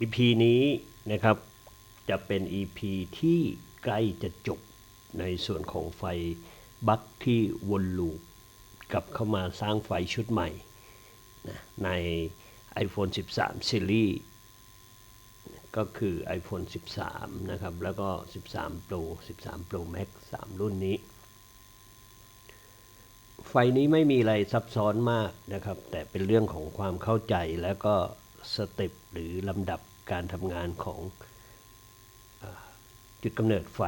EP นี้นะครับจะเป็น EP ที่ใกล้จะจบในส่วนของไฟบัคที่วนลูปกลับเข้ามาสร้างไฟชุดใหม่นะใน iPhone 13 Series ก็คือ iPhone 13 นะครับ แล้วก็ 13 Pro 13 Pro Max 3 รุ่นนี้ ไฟนี้ไม่มีอะไรซับซ้อนมากนะครับ แต่เป็นเรื่องของความเข้าใจแล้วก็ สเต็ปหรือลำดับการทำงานของอจุดกำเนิดไฟ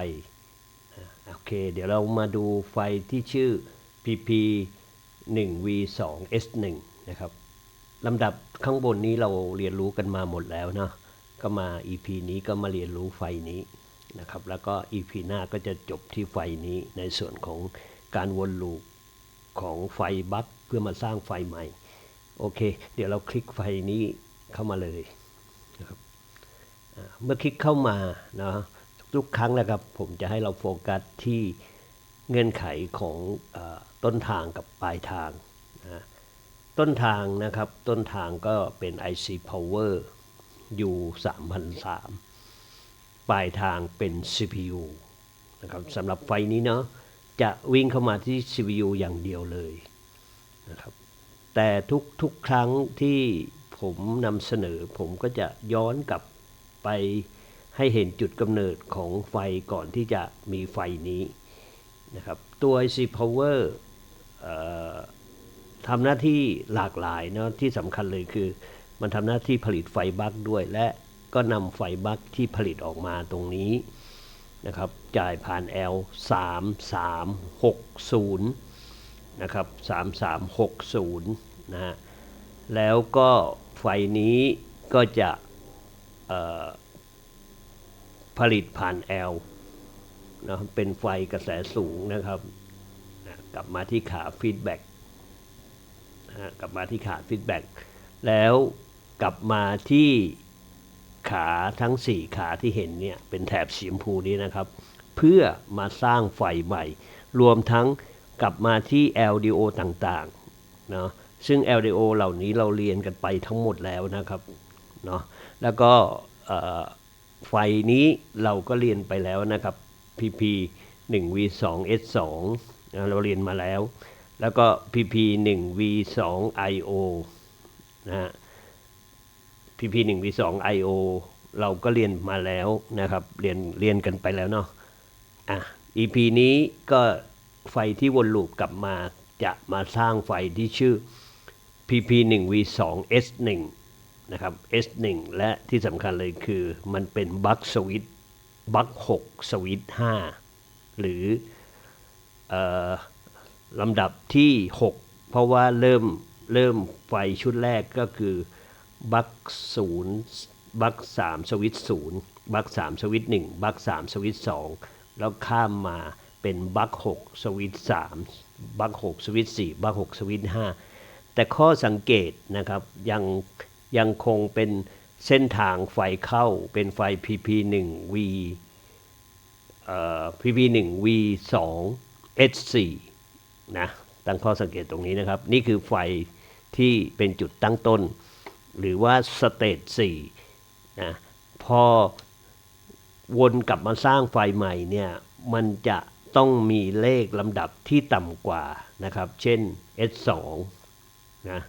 โอเค เดี๋ยวเรามาดูไฟที่ชื่อ PP 1 V 2 S 1นะครับลำดับข้างบนนี้เราเรียนรู้กันมาหมดแล้วนะก็มา EP นี้ก็มาเรียนรู้ไฟนี้นะครับ แล้วก็ EP หน้าก็จะจบที่ไฟนี้ในส่วนของการวนลูปของไฟบัคเพื่อมาสร้างไฟใหม่ โอเค เดี๋ยวเราคลิกไฟนี้ เข้ามาเลยนะครับเมื่อคลิกเข้ามาเนาะทุกครั้งนะครับ ผมจะให้เราโฟกัสที่เงื่อนไขของอต้นทางกับปลายทางนะต้นทางนะครับ ต้นทางก็เป็น IC Power U 3003ปลายทางเป็น CPU นะครับสำหรับไฟนี้เนาะจะวิ่งเข้ามาที่ CPU อย่างเดียวเลยนะครับแต่ทุกทุกครั้งที่ ผมนำเสนอ ผมก็จะย้อนกลับไปให้เห็นจุดกำเนิดของไฟก่อนที่จะมีไฟนี้นะครับตัว IC Power เอ่อทำหน้าที่หลากหลายเนาะที่สำคัญเลยคือมันทำหน้าที่ผลิตไฟบัคด้วย และก็นำไฟบัคที่ผลิตออกมาตรงนี้นะครับจ่ายผ่าน L 3 3 6 0นะครับ3 3 6 0นะฮะ แล้วก็ไฟนี้ก็จะผลิตผ่าน L นะเป็นไฟกระแสสูงนะครับนะกลับมาที่ขาฟีดแบ็กกลับมาที่ขาฟีดแบ็กแล้วกลับมาที่ขาทั้ง 4 ขาที่เห็นเนี่ยเป็นแถบสีชมพูนี้นะครับ เพื่อมาสร้างไฟใหม่ รวมทั้งกลับมาที่ LDO ต่างๆเนาะ ซึ่ง LDO เหล่านี้เราเรียนกันไปทั้งหมดแล้วนะครับเนาะแล้วก็ไฟนี้เราก็เรียนไปแล้วนะครับ PP 1 V 2 S 2 เราเรียนมาแล้ว แล้วก็ PP 1 V 2 IO นะฮะ PP 1 V 2 IO เราก็เรียนมาแล้วนะครับ เรียนเรียนกันไปแล้วเนาะอะ EP นี้ก็ไฟที่วนลูปกลับมาจะมาสร้างไฟที่ชื่อ PP 1 V 2 S 1 นะครับ S 1 และที่สำคัญเลยคือมันเป็นบัคสวิตบัค6สวิต5หรืออลำดับที่ 6 เพราะว่าเริ่มเริ่มไฟชุดแรกก็คือบัคศูนย์บัคสามสวิตศูนย์บัคสามสวิตหนึ่งบัคสามสวิตสองแล้วข้ามมาเป็นบัคหกสวิตสามบัคหกสวิตสี่บัคหกสวิตห้า แต่ข้อสังเกตนะครับยังยังคงเป็นเส้นทางไฟเข้าเป็นไฟ PP1V เอ่อ PP1V 2 H4 นะตั้งข้อสังเกตตรงนี้นะครับ นี่คือไฟที่เป็นจุดตั้งต้น หรือว่าสเตจ4นะพอวนกลับมาสร้างไฟใหม่เนี่ยมันจะต้องมีเลขลำดับที่ต่ำกว่านะครับ เช่น S2 นะ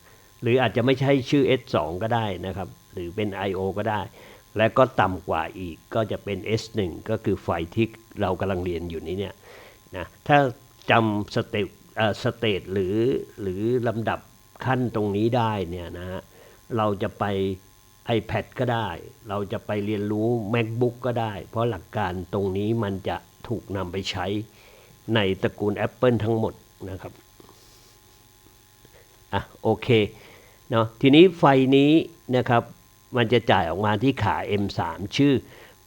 หรืออาจจะไม่ใช่ชื่อ S2 ก็ได้นะครับ หรือเป็น IO ก็ได้ และก็ต่ำกว่าอีกก็จะเป็น S1 ก็คือไฟที่เรากำลังเรียนอยู่นี้เนี่ยนะถ้าจำสเตปเอ่อสเตจหรือหรือลำดับขั้นตรงนี้ได้เนี่ยนะฮะเราจะไป iPad ก็ได้ เราจะไปเรียนรู้ MacBook ก็ได้ เพราะหลักการตรงนี้มันจะถูกนำไปใช้ในตระกูล Apple ทั้งหมดนะครับ อะโอเคเนาะทีนี้ไฟนี้นะครับมันจะจ่ายออกมาที่ขา M3 ชื่อ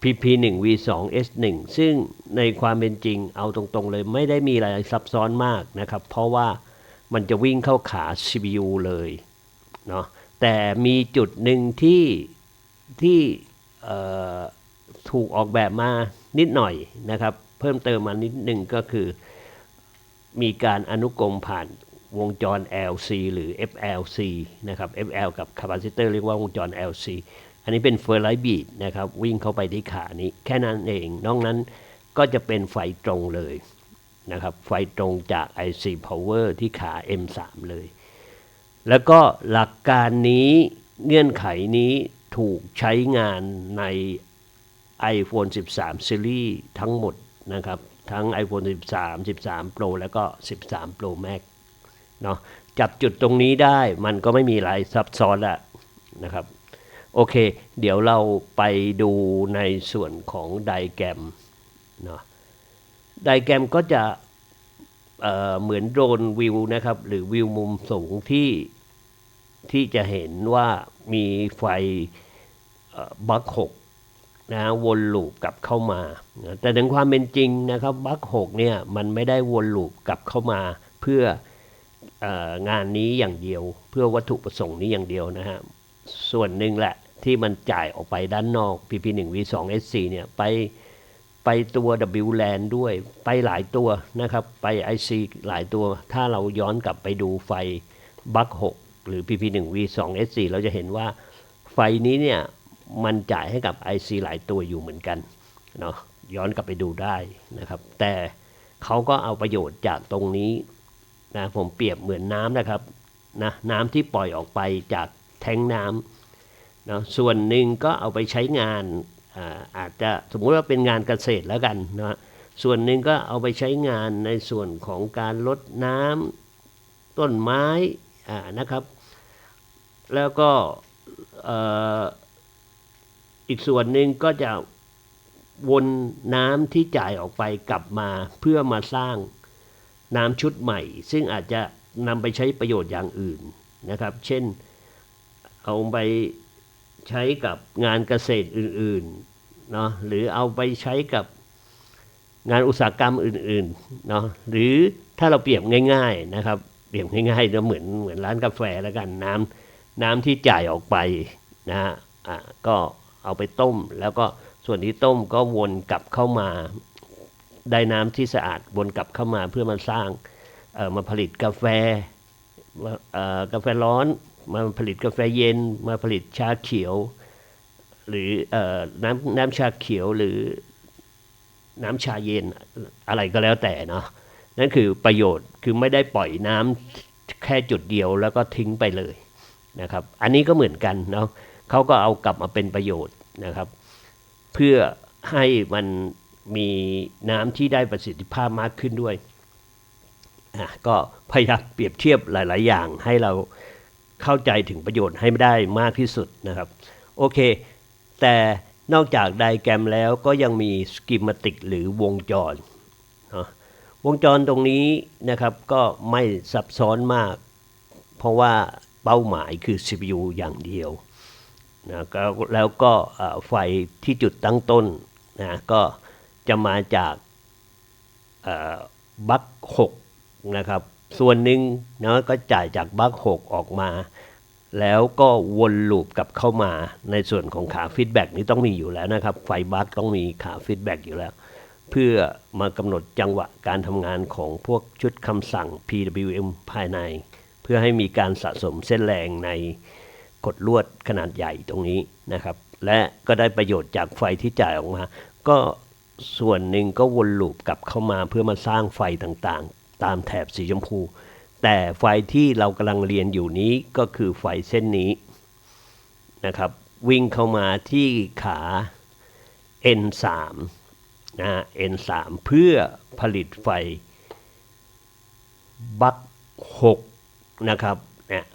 PP1 V2 S1 ซึ่งในความเป็นจริงเอาตรงๆเลยไม่ได้มีอะไรซับซ้อนมากนะครับ เพราะว่ามันจะวิ่งเข้าขา CPU เลยเนาะแต่มีจุดหนึ่งที่ที่ถูกออกแบบมานิดหน่อยนะครับ เพิ่มเติมมานิดหนึ่งก็คือ มีการอนุกรมผ่าน วงจร LC หรือ FLC นะครับ FL กับ capacitor เรียกว่าวงจร LC อันนี้เป็นเฟอร์ไลท์บีดนะครับ วิ่งเข้าไปที่ขานี้ แค่นั้นเอง นอกนั้นก็จะเป็นไฟตรงเลยนะครับ ไฟตรงจาก IC Power ที่ขา M3 เลย แล้วก็หลักการนี้เงื่อนไขนี้ถูกใช้งานใน iPhone 13 Series ทั้งหมดนะครับ ทั้ง iPhone 13 13 Pro แล้วก็ 13 Pro Max เนาะจับจุดตรงนี้ได้มันก็ไม่มีอะไรซับซ้อนละนะครับ โอเค เดี๋ยวเราไปดูในส่วนของไดแกรมเนาะไดแกรมก็จะเเหมือนโดรนวิวนะครับ หรือวิวมุมสูงที่ที่จะเห็นว่ามีไฟบัคหกนะวนลูปกลับเข้ามา แต่ถึงความเป็นจริงนะครับบัคหกเนี่ยมันไม่ได้วนลูปกลับเข้ามาเพื่อ งานนี้อย่างเดียว เพื่อวัตถุประสงค์นี้อย่างเดียวนะฮะส่วนหนึ่งแหละที่มันจ่ายออกไปด้านนอก PP1 V2 S4 เนี่ยไปไปตัว W LAN ด้วยไปหลายตัวนะครับ ไป IC หลายตัว ถ้าเราย้อนกลับไปดูไฟบัค6หรือ PP1 V2 S4 เราจะเห็นว่าไฟนี้เนี่ยมันจ่ายให้กับ IC หลายตัวอยู่เหมือนกันเนาะย้อนกลับไปดูได้นะครับ แต่เขาก็เอาประโยชน์จากตรงนี้ นะผมเปรียบเหมือนน้ำนะครับนะน้ำที่ปล่อยออกไปจากแทงน้ำนะส่วนหนึ่งก็เอาไปใช้งานอาอาจจะสมมุติว่าเป็นงานเกษตรแล้วกันนะส่วนหนึ่งก็เอาไปใช้งานในส่วนของการลดน้ำต้นไม้นะครับ แล้วก็อีกส่วนหนึ่งก็จะวนน้ำที่จ่ายออกไปกลับมาเพื่อมาสร้าง น้ำชุดใหม่ ซึ่งอาจจะนำไปใช้ประโยชน์อย่างอื่นนะครับ เช่นเอาไปใช้กับงานเกษตรอื่นๆเนาะหรือเอาไปใช้กับงานอุตสาหกรรมอื่นๆเนาะหรือถ้าเราเปรียบง่าย ๆนะครับ เปรียบง่ายๆก็เหมือนเหมือนร้านกาแฟแล้วกันน้ำน้ำที่จ่ายออกไปนะฮะอะก็เอาไปต้มแล้วก็ส่วนที่ต้มก็วนกลับเข้ามา ได้น้ำที่สะอาดวนกลับเข้ามาเพื่อมาสร้างมาผลิตกาแฟกาแฟร้อนมาผลิตกาแฟเย็น มาผลิตชาเขียว หรืออน้ำน้ำชาเขียวหรือน้ำชาเย็นอะไรก็แล้วแต่เนาะนั่นคือประโยชน์คือไม่ได้ปล่อยน้ำแค่จุดเดียวแล้วก็ทิ้งไปเลยนะครับ อันนี้ก็เหมือนกันเนาะเขาก็เอากลับมาเป็นประโยชน์นะครับ เพื่อให้มัน มีน้ำที่ได้ประสิทธิภาพมากขึ้นด้วยอะก็พยายามเปรียบเทียบหลาย ๆ อย่างให้เราเข้าใจถึงประโยชน์ให้ได้มากที่สุดนะครับ โอเค แต่นอกจากไดแกรมแล้วก็ยังมีสกิมติกหรือวงจรนะวงจรตรงนี้นะครับก็ไม่ซับซ้อนมาก เพราะว่าเป้าหมายคือ CPU อย่างเดียวนะแล้วก็ไฟที่จุดตั้งต้นนะก็ จะมาจากบัคหกนะครับ ส่วนหนึ่งนะก็จ่ายจากบัคหกออกมา แล้วก็วนลูปกลับเข้ามาในส่วนของขาฟีดแบ็กนี้ต้องมีอยู่แล้วนะครับ ไฟบัคต้องมีขาฟีดแบ็กอยู่แล้ว เพื่อมากำหนดจังหวะการทำงานของพวกชุดคำสั่ง PWM ภายใน เพื่อให้มีการสะสมเส้นแรงในกดลวดขนาดใหญ่ตรงนี้นะครับ และก็ได้ประโยชน์จากไฟที่จ่ายออกมา ก็ ส่วนหนึ่งก็วนลูปกลับเข้ามาเพื่อมาสร้างไฟต่างๆ ตามแถบสีชมพู แต่ไฟที่เรากำลังเรียนอยู่นี้ก็คือไฟเส้นนี้นะครับ วิ่งเข้ามาที่ขา N3 นะฮะ N3 เพื่อผลิตไฟบัค6นะครับเนี่ย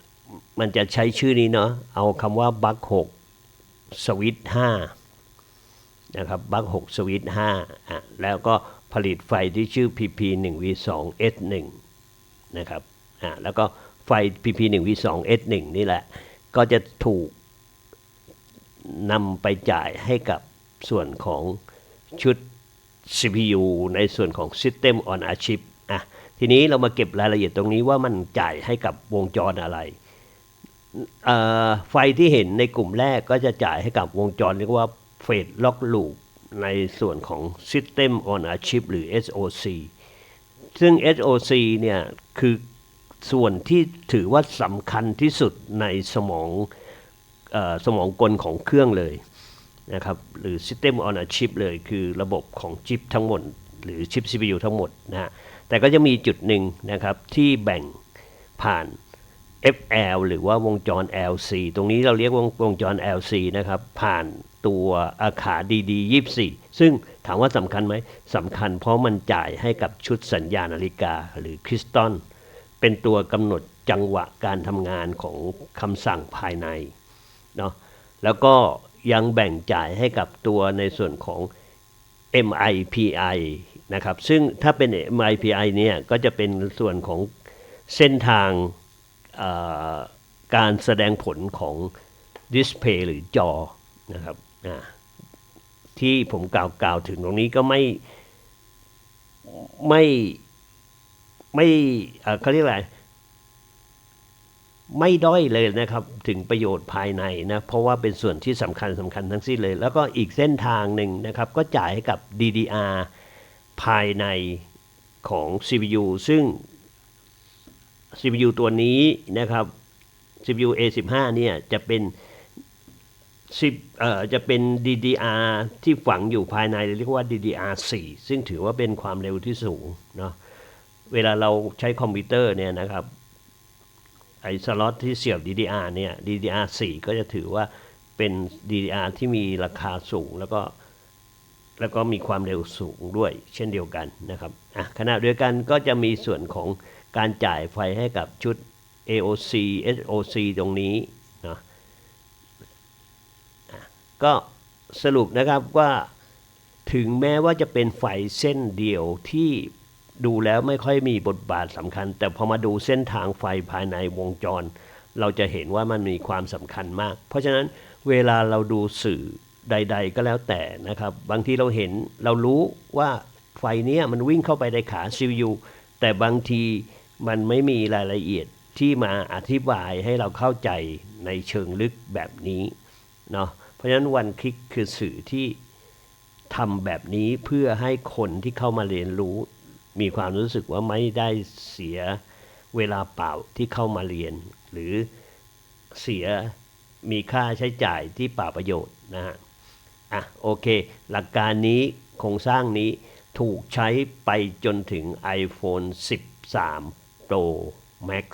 มันจะใช้ชื่อนี้เนาะเอาคำว่าบัค6สวิต5 นะครับบัค6สวิต5อะแล้วก็ผลิตไฟที่ชื่อ PP 1 V 2 S 1นะครับอะแล้วก็ไฟ PP 1 V 2 S 1นี่แหละ ก็จะถูกนำไปจ่ายให้กับส่วนของชุด CPU ในส่วนของ System on a Chip อะทีนี้เรามาเก็บรายละเอียดตรงนี้ว่ามันจ่ายให้กับวงจรอะไรอ่อไฟที่เห็นในกลุ่มแรกก็จะจ่ายให้กับวงจรเรียกว่า เฟสล็อกลูปในส่วนของ System on a Chip หรือ SOC ซึ่ง SOC เนี่ยคือส่วนที่ถือว่าสำคัญที่สุดในสมองเอ่อสมองกลของเครื่องเลยนะครับหรือ System on a Chip เลยคือระบบของชิปทั้งหมด หรือชิป CPU ทั้งหมดนะฮะแต่ก็จะมีจุดหนึ่งนะครับที่แบ่งผ่าน FL หรือว่าวงจร LC ตรงนี้เราเรียกว่าวงจร LC นะครับ ผ่านตัวอาขา DD 24 ซึ่งถามว่าสำคัญไหมสำคัญเพราะมันจ่ายให้กับชุดสัญญาณนาฬิกาหรือคริสตัลเป็นตัวกำหนดจังหวะการทำงานของคำสั่งภายในเนาะแล้วก็ยังแบ่งจ่ายให้กับตัวในส่วนของ MIPI นะครับ ซึ่งถ้าเป็น MIPI เนี่ยก็จะเป็นส่วนของเส้นทาง การแสดงผลของดิสเพย์หรือจอนะครับที่ผมกล่าวกล่าวถึงตรงนี้ก็ไม่ไม่ไม่เอ่อเขาเรียกอะไรไม่ด้อยเลยนะครับ ถึงประโยชน์ภายในนะเพราะว่าเป็นส่วนที่สำคัญสำคัญทั้งสิ้นเลย แล้วก็อีกเส้นทางหนึ่งนะครับ ก็จ่ายให้กับ DDR ภายในของ CPU ซึ่ง CPU ตัวนี้นะครับ CPU A15 เนี่ยจะเป็น10เอ่อจะเป็น DDR ที่ฝังอยู่ภายในเรียกว่า DDR4 ซึ่งถือว่าเป็นความเร็วที่สูงเนาะเวลาเราใช้คอมพิวเตอร์เนี่ยนะครับไอ้สล็อตที่เสียบ DDR เนี่ย DDR4 ก็จะถือว่าเป็น DDR ที่มีราคาสูงแล้วก็แล้วก็มีความเร็วสูงด้วยเช่นเดียวกันนะครับอะขณะเดียวกันก็จะมีส่วนของ การจ่ายไฟให้กับชุด AOC SOC ตรงนี้เนาะอะก็สรุปนะครับว่าถึงแม้ว่าจะเป็นไฟเส้นเดียวที่ดูแล้วไม่ค่อยมีบทบาทสำคัญ แต่พอมาดูเส้นทางไฟภายในวงจร เราจะเห็นว่ามันมีความสำคัญมาก เพราะฉะนั้นเวลาเราดูสื่อใด ๆ ก็แล้วแต่นะครับ บางทีเราเห็นเรารู้ว่าไฟเนี้ยมันวิ่งเข้าไปในขา CPU แต่บางที มันไม่มีรายละเอียดที่มาอธิบายให้เราเข้าใจในเชิงลึกแบบนี้เนาะเพราะฉะนั้นวันคลิกคือสื่อที่ทำแบบนี้เพื่อให้คนที่เข้ามาเรียนรู้ มีความรู้สึกว่าไม่ได้เสียเวลาเปล่าที่เข้ามาเรียน หรือเสียมีค่าใช้จ่ายที่เปล่าประโยชน์นะฮะอะโอเค หลักการนี้โครงสร้างนี้ถูกใช้ไปจนถึง iPhone 13 Pro Max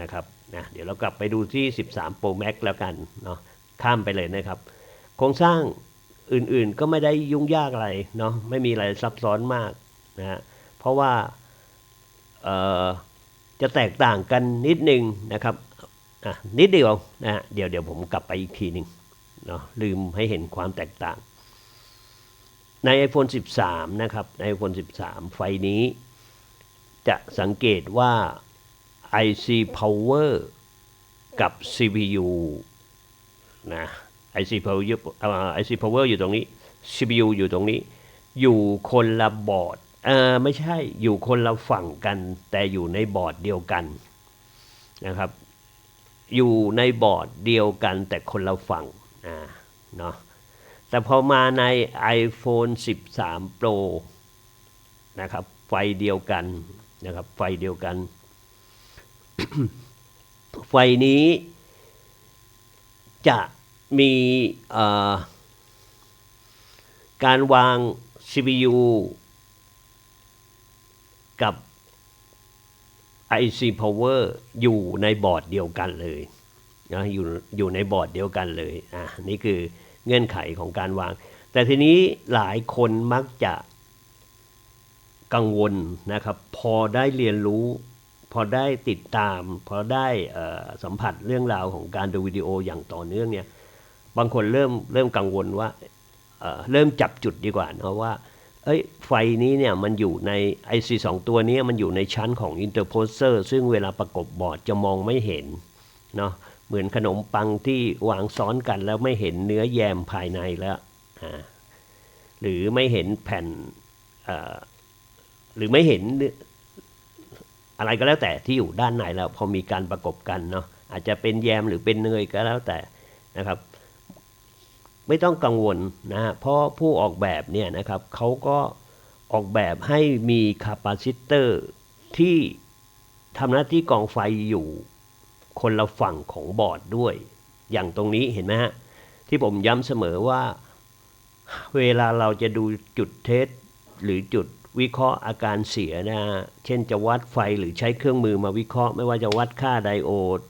นะครับนะเดี๋ยวเรากลับไปดูที่ 13 Pro Max แล้วกันเนาะข้ามไปเลยนะครับ โครงสร้างอื่นๆก็ไม่ได้ยุ่งยากอะไรเนาะไม่มีอะไรซับซ้อนมากนะฮะเพราะว่าเอ่อจะแตกต่างกันนิดนึงนะครับอะนิดเดียวนะฮะเดี๋ยวเดี๋ยวผมกลับไปอีกทีหนึ่งเนาะลืมให้เห็นความแตกต่าง ใน iPhone 13 นะครับใน iPhone 13 ไฟนี้ จะสังเกตว่า IC Power กับ CPU นะ IC Power อ่อ IC Power อยู่ตรงนี้ CPU อยู่ตรงนี้ อยู่คนละบอร์ดเออไม่ใช่อยู่คนละฝั่งกัน แต่อยู่ในบอร์ดเดียวกันนะครับ อยู่ในบอร์ดเดียวกันแต่คนละฝั่งอ่าเนาะแต่พอมาใน iPhone 13 Pro นะครับ ไฟเดียวกัน นะครับ ไฟเดียวกัน ไฟนี้จะมีการวาง CPU กับ IC Power อยู่ในบอร์ดเดียวกันเลยนะอยู่อยู่ในบอร์ดเดียวกันเลยอะนี่คือเงื่อนไขของการวาง แต่ทีนี้หลายคนมักจะ กังวลนะครับ พอได้เรียนรู้ พอได้ติดตาม พอได้สัมผัสเรื่องราวของการดูวิดีโออย่างต่อเนื่องเนี่ยบางคนเริ่มเริ่มกังวลว่าเเริ่มจับจุดดีกว่าเนาะว่าเอ้ยไฟนี้เนี่ยมันอยู่ใน IC 2ตัวนี้มันอยู่ในชั้นของ interposer ซึ่งเวลาประกบบอร์ดจะมองไม่เห็นเนาะเหมือนขนมปังที่วางซ้อนกันแล้วไม่เห็นเนื้อแยมภายในแล้วหรือไม่เห็นแผ่นอ หรือไม่เห็นออะไรก็แล้วแต่ที่อยู่ด้านในแล้วพอมีการประกบกันเนาะอาจจะเป็นแยมหรือเป็นเนยก็แล้วแต่นะครับ ไม่ต้องกังวลนะฮะเพราะผู้ออกแบบเนี่ยนะครับเขาก็ออกแบบให้มีคาปาซิเตอร์ที่ทำหน้าที่กองไฟอยู่คนละฝั่งของบอร์ดด้วย อย่างตรงนี้เห็นไหมฮะที่ผมย้ำเสมอว่า เวลาเราจะดูจุดเทสหรือจุด วิเคราะห์อาการเสียนะฮะเช่นจะวัดไฟหรือใช้เครื่องมือมาวิเคราะห์ ไม่ว่าจะวัดค่าไดโอด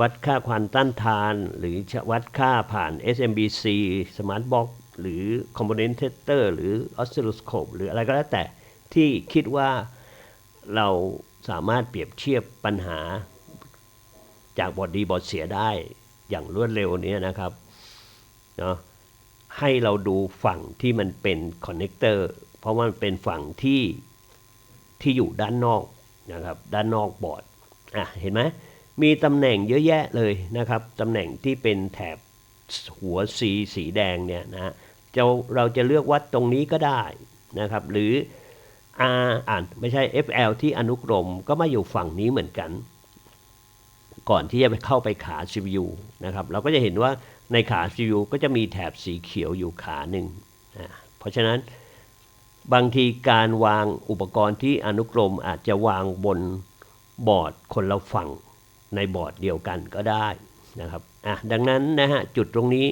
วัดค่าความต้านทาน หรือวัดค่าผ่าน SMBC Smart Box หรือ Component Tester หรือ Oscilloscope หรืออะไรก็แล้วแต่ที่คิดว่าเราสามารถเปรียบเทียบปัญหาจากบอดดีบอดเสียได้อย่างรวดเร็วนี้นะครับเนาะให้เราดูฝั่งที่มันเป็นคอนเน c เตอร์ เพราะว่ามันเป็นฝั่งที่ที่อยู่ด้านนอกนะครับ ด้านนอกบอร์ดอะเห็นไหมมีตำแหน่งเยอะแยะเลยนะครับตำแหน่งที่เป็นแถบหัวสีสีแดงเนี่ยนะจะเราจะเลือกวัดตรงนี้ก็ได้นะครับ หรือ R อ่านไม่ใช่ FL ที่อนุกรมก็มาอยู่ฝั่งนี้เหมือนกัน ก่อนที่จะไปเข้าไปขา CPU นะครับเราก็จะเห็นว่าในขา CPU ก็จะมีแถบสีเขียวอยู่ขาหนึ่งนะเพราะฉะนั้น บางทีการวางอุปกรณ์ที่อนุกรมอาจจะวางบนบอร์ดคนละฝั่งในบอร์ดเดียวกันก็ได้นะครับอะดังนั้นนะฮะจุดตรงนี้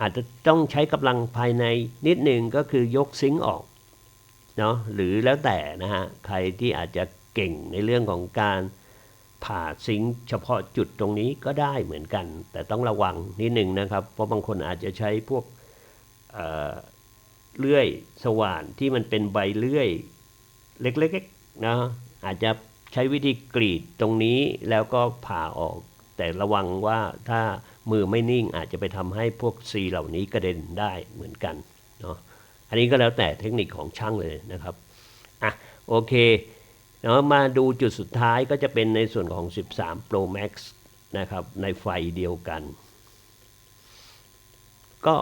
อาจจะต้องใช้กำลังภายในนิดหนึ่งก็คือยกซิงค์ออกเนาะหรือแล้วแต่นะฮะใครที่อาจจะเก่งในเรื่องของการผ่าซิงค์เฉพาะจุดตรงนี้ก็ได้เหมือนกัน แต่ต้องระวังนิดหนึ่งนะครับ เพราะบางคนอาจจะใช้พวก เลื่อยสว่านที่มันเป็นใบเลื่อย เล็กๆนะอาจจะใช้วิธีกรีดตรงนี้แล้วก็ผ่าออก แต่ระวังว่าถ้ามือไม่นิ่งอาจจะไปทำให้พวกซีเหล่านี้กระเด็นได้เหมือนกันเนาะอันนี้ก็แล้วแต่เทคนิคของช่างเลยนะครับอะโอเคเนาะมาดูจุดสุดท้ายก็จะเป็นในส่วนของ 13 Pro Max นะครับในไฟเดียวกัน ก็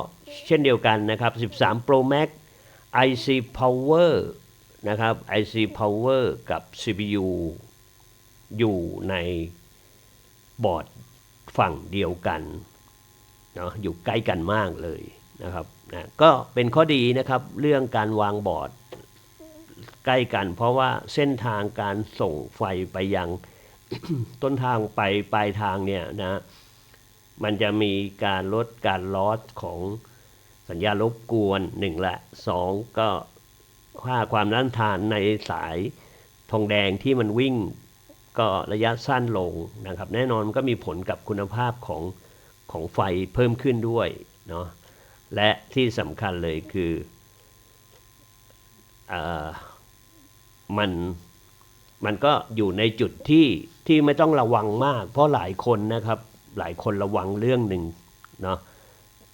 เช่นเดียวกันนะครับ 13 Pro Max IC Power นะครับ IC Power กับ CPU อยู่ในบอร์ดฝั่งเดียวกันเนาะอยู่ใกล้กันมากเลยนะครับนะก็เป็นข้อดีนะครับเรื่องการวางบอร์ดใกล้กัน เพราะว่าเส้นทางการส่งไฟไปยังต้นทางไปปลายทางเนี่ยนะมันจะมีการลดการลอสของ สัญญาณรบกวนหนึ่งละสองก็ค่าความต้านทานในสายทองแดงที่มันวิ่งก็ระยะสั้นลงนะครับ แน่นอนมันก็มีผลกับคุณภาพของของไฟเพิ่มขึ้นด้วยเนาะและที่สำคัญเลยคืออมันมันก็อยู่ในจุดที่ที่ไม่ต้องระวังมาก เพราะหลายคนนะครับหลายคนระวังเรื่องหนึ่งเนาะ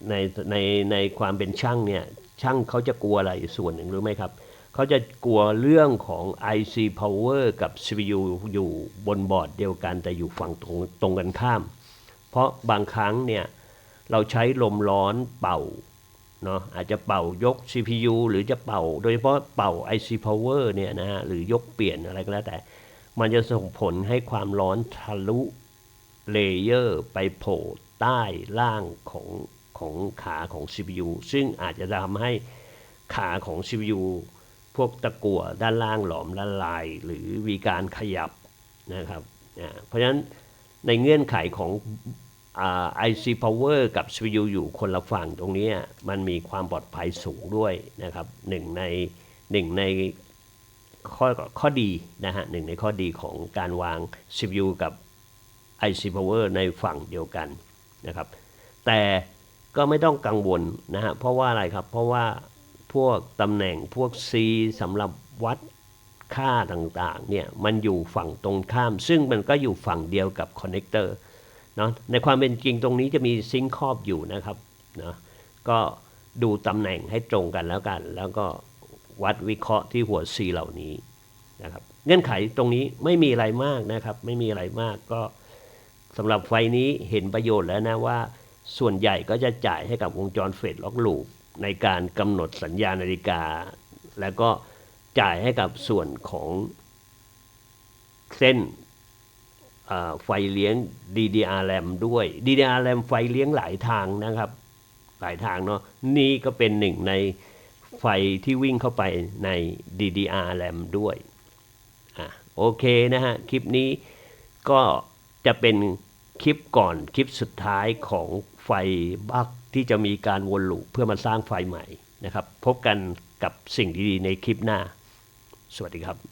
ในในในความเป็นช่างเนี่ยช่างเขาจะกลัวอะไรส่วนหนึ่งรู้ไหมครับเขาจะกลัวเรื่องของ IC power กับ CPU อยู่บนบอร์ดเดียวกันแต่อยู่ฝั่งตรงตรงกันข้าม เพราะบางครั้งเนี่ยเราใช้ลมร้อนเป่าเนาะอาจจะเป่ายก CPU หรือจะเป่า โดยเฉพาะเป่า IC power เนี่ยนะฮะหรือยกเปลี่ยนอะไรก็แล้วแต่ มันจะส่งผลให้ความร้อนทะลุเลเยอร์ไปโผล่ใต้ล่างของ ของขาของ CPU ซึ่งอาจจะทำให้ขาของ CPU พวกตะกั่วด้านล่างหลอมละลาย หรือมีการขยับนะครับเพราะฉะนั้นในเงื่อนไขของ IC Power กับ CPU อยู่คนละฝั่งตรงนี้มันมีความปลอดภัยสูงด้วยนะครับหนึ่งในหนึ่งในข้อข้อดีนะฮะหนึ่งในข้อดีของการวาง CPU กับ IC Power ในฝั่งเดียวกันนะครับแต่ ก็ไม่ต้องกังวลนะฮะเพราะว่าอะไรครับ เพราะว่าพวกตำแหน่งพวก C สำหรับวัดค่าต่างๆเนี่ยมันอยู่ฝั่งตรงข้าม ซึ่งมันก็อยู่ฝั่งเดียวกับคอนเนคเตอร์เนาะในความเป็นจริงตรงนี้จะมีซิงค์ครอบอยู่นะครับเนาะก็ดูตำแหน่งให้ตรงกันแล้วกัน แล้วก็วัดวิเคราะห์ที่หัว C เหล่านี้นะครับเงื่อนไขตรงนี้ไม่มีอะไรมากนะครับ ไม่มีอะไรมากก็สำหรับไฟนี้เห็นประโยชน์แล้วนะว่า ส่วนใหญ่ก็จะจ่ายให้กับวงจรเฟดล็อกลูปในการกำหนดสัญญาณนาฬิกา แล้วก็จ่ายให้กับส่วนของเส้นไฟเลี้ยง DDR RAM ด้วย DDR RAM ไฟเลี้ยงหลายทางนะครับ หลายทางเนาะนี่ก็เป็นหนึ่งในไฟที่วิ่งเข้าไปใน DDR RAM ด้วยอะโอเคนะฮะ คลิปนี้ก็จะเป็นคลิปก่อนคลิปสุดท้ายของ ไฟบักที่จะมีการวนลูปเพื่อมาสร้างไฟใหม่นะครับ พบกันกับสิ่งดีๆในคลิปหน้า สวัสดีครับ